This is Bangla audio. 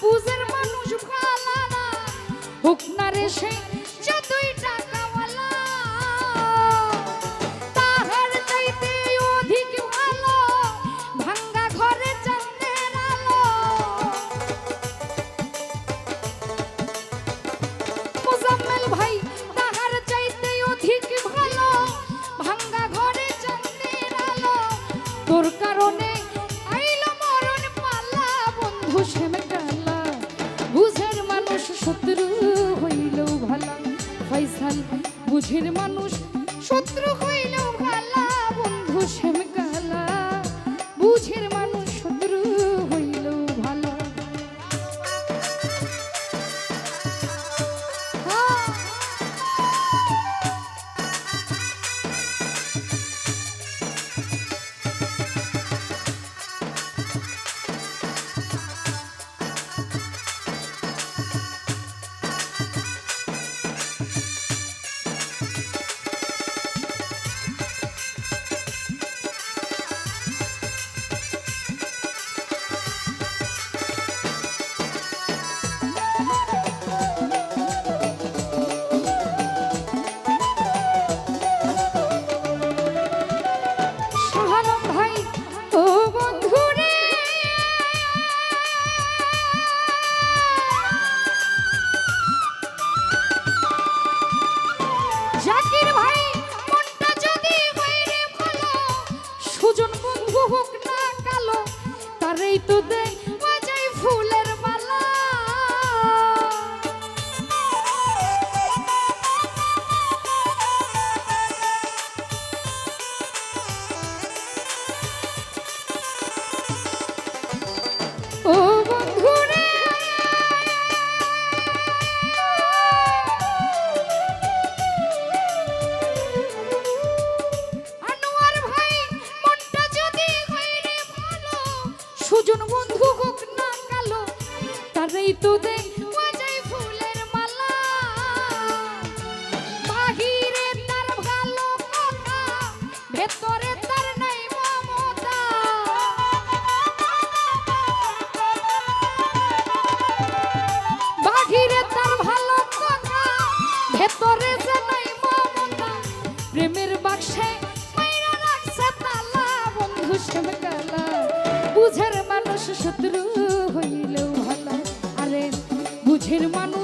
বুঝের মানুষ ভালা না হোক না রে সেই শত্রু হইল ভালো ফাইসাল বুঝের মানুষ তো দেখ ইতুতে বুঝের মানুষ